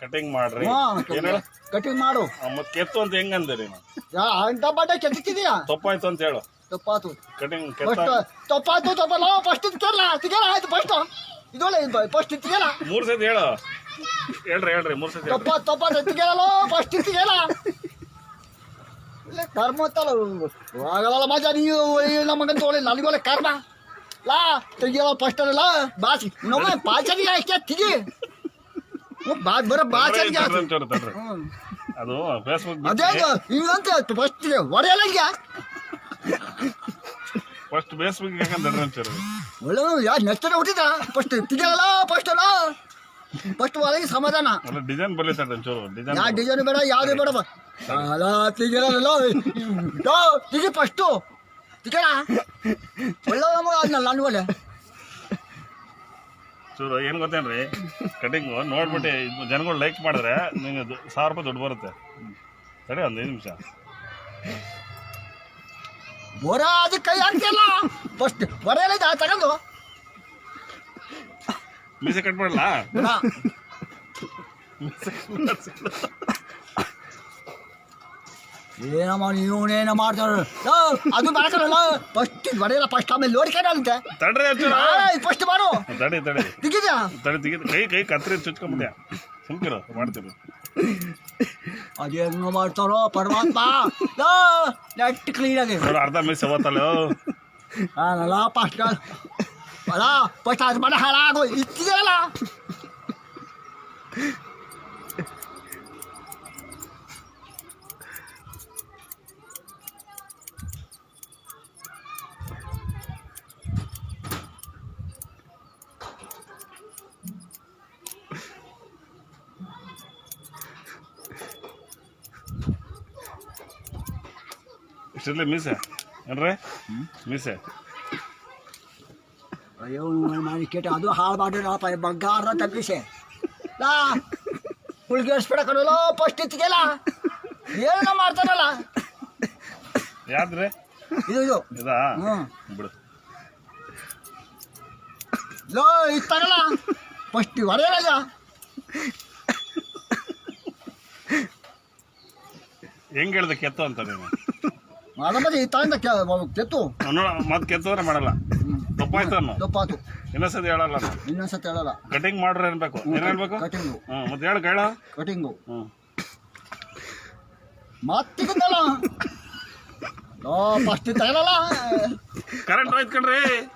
Cutting ಮಾಡ್ರಿ. ಏನ್ ಹೇಳ ಕಟಿಂಗ್ ಮಾಡು. ಮತ್ ಕೆತ್ತು ಅಂತ ಹೆಂಗ್ ಅಂದ್ರಿ ಯಾ ಅಂತ ಬಟ್ಟೆ ಕೆತ್ತಿದೀಯಾ? ತಪ್ಪಾಯ್ತು ಅಂತ ಹೇಳು. ತಪ್ಪಾತು. ಕಟಿಂಗ್ ಕೆತ್ತ ಫಸ್ಟ್ ತಪ್ಪಾತು ತಪ್ಪಲ್ಲ ಫಸ್ಟ್ ತಿಕ್ಕಲ್ಲ ತಿಕ್ಕಲ್ಲ ಆಯ್ತು ಫಸ್ಟ್ ಇದೊಳ್ಳೆ ಫಸ್ಟ್ ತಿಕ್ಕಲ್ಲ ಮೂರ್ ಸತಿ ಹೇಳು. ಹೇಳ್ರಿ ಹೇಳ್ರಿ ಮೂರ್ ಸತಿ ಹೇಳ್ರಿ. ತಪ್ಪ ತಪ್ಪ ತಿಕ್ಕಲ್ಲ ಫಸ್ಟ್ ಇಲ್ಲ ಕರ್ಮ ಅಂತಲ್ಲ ಆಗಲ್ಲ ಮಜ ನೀವು ನಮಗಂತ ಒಳ್ಳೆ ನನಗೊಳ್ಳೆ ಕರ್ಮ. ಲಾ ತೆಗಿಯಲ್ಲ ಫಸ್ಟ್ ಅಲ್ಲ ಬಾಸಿ. ನಮ್ಮ ಪಾಚರಿಗೆ ಅಷ್ಟೇ ತಿಗಿ. ಬಾ ಬರೋ ತಡ್ರಿ. ಹ್ಮ್. ಅದು ಫೇಸ್ಬುಕ್ ಅದೇ ಇವಂತ ಫಸ್ಟ್ ಫಸ್ಟ್ ಫೇಸ್ಬುಕ್ ಯಾಕಂದ್ರೆ ಒಳ್ಳೆ ಯಾ ನೆಚ್ಚನೆ ಹುಟ್ಟಿದ ಫಸ್ಟ್ ತಿಗಲ್ಲ ಫಸ್ಟ್ ಅಲ್ಲ. ಫಸ್ಟ್ ಒಳಗೆ ಸಮಾಧಾನ. ಅಲ್ಲ ಡಿಸೈನ್ ಡಿಸೈನ್ ಬೇಡ ಯಾವ್ದು ಬೇಡ ಅಲ್ಲ ತಿಗಲ್ಲ ತಿಗಿ ಫಸ್ಟು ತಿಗಲ್ಲ ಒಳ್ಳೆ ನಮಗೆ ಅದನ್ನ ನಾನು ಒಳ್ಳೆ ಚೂರು ಏನ್ ಗೊತ್ತೇನ್ರಿ? ಕಟಿಂಗ್ ನೋಡ್ಬಿಟ್ಟು ಜನಗಳು ಲೈಕ್ ಮಾಡಿದ್ರೆ ನಿಮಗೆ ಸಾವಿರ ರೂಪಾಯಿ ದುಡ್ಡು ಬರುತ್ತೆ. ಸರಿ ಒಂದು ಐದು ನಿಮಿಷ. ಬೋರ ಅದು ಕೈ ಹಾಕ್ತಿಲ್ಲ ಫಸ್ಟ್ ಇದು ತಗೊಂಡು. ಮೀಸೆ ಕಟ್ ಮಾಡಲ್ಲ. ಏನಮ್ಮ ಇವನೇನ ಮಾಡ್ತಾರ ಅದು ಬರಕಲ್ಲ ಫಸ್ಟ್ ಬರೆಯಲ್ಲ ಫಸ್ಟ್ ಆಮೇಲೆ ನೋಡ್ಕೊಂಡಂತೆ ತಡ್ರಿ ಒಂಚೂರು ಫಸ್ಟ್ ಮಾಡು ತಡಿ ತಡಿ. ತಿಗಿದ್ಯಾ? ತಡಿ ತೆಗಿದ್. ಕೈ ಕೈ ಕತ್ರಿ ಚುಚ್ಕೊಂಬಿಟ್ಟೆ. ಸುಮ್ಕಿರು ಮಾಡ್ತೀರಿ ಅದೇನು ಮಾಡ್ತಾರೋ ಪರಮಾತ್ಮ. ನೆಟ್ ಕ್ಲೀನಾಗಿ ಅರ್ಧ ಮಿಸ್ ಓದ್ತಲ್ಲ ಅಲ್ಲ ಫಸ್ಟ್ ಅಲ್ಲ ಫಸ್ಟ್ ಅದು ಮನೆ ಹಾಳಾಗು ಇತ್ತಿದೆಯಲ್ಲ ಇಷ್ಟಿರ್ಲಿ ಮೀಸೆ ಏನ್ರಿ? ಮೀಸೆ ಅಯ್ಯೋ ಮಾಡಿ ಕೇಟ ಅದು ಹಾಳು ಮಾಡಿರಪ್ಪ ಬಂಗಾರ ತಪ್ಪಿಸೆ ಲಾ ಹುಳ್ಗೇರ್ಸ್ಬೇಡ ಕಣಲ್ಲ ಫಸ್ಟ್ ಇತ್ತಿಗೆಲ್ಲ ಏನೋ ಮಾಡ್ತಾರಲ್ಲ ಯಾವ್ದ್ರಿ? ಇದು ಇದು. ಇದಾ? ಬಿಡು. ಲೋ ಇತ್ತಾಗಲ್ಲ ಫಸ್ಟ್ ಹೊಡೆಯಲ್ಲ ಹೆಂಗ್ ಹೇಳ್ದೆ ಕೆತ್ತು ಅಂತ ನೀನು? ಅದಕ್ಕೆ ಇತ್ತಾಗಿಂದ ಕೆತ್ತು. ನೋಡ ಮತ್ತೆ ಕೆತ್ತಂದ್ರೆ ಮಾಡಲ್ಲ. ತಪ್ಪಾಯ್ತು ಅನ್ನೋ ತಪ್ಪಾತು ಇನ್ನೊಂದ್ಸತಿ ಹೇಳಲ್ಲ ನಾನು ಇನ್ನೊಂದ್ಸತಿ ಹೇಳಲ್ಲ. ಕಟಿಂಗ್ ಮಾಡ್ರೆ ಅನ್ಬೇಕು. ಏನ್ ಹೇಳ್ಬೇಕು? ಕಟಿಂಗು. ಹ್ಮ್ ಮತ್ತೆ ಹೇಳು ಕೇಳ. ಕಟಿಂಗು. ಹ್ಮ್. ಮತ್ತಿಗಲ್ಲ ಫಸ್ಟ್ ತಗೊಳಲ್ಲ ಕರೆಂಟ್ ಹೋಯ್ತು ಕಣ್ರಿ.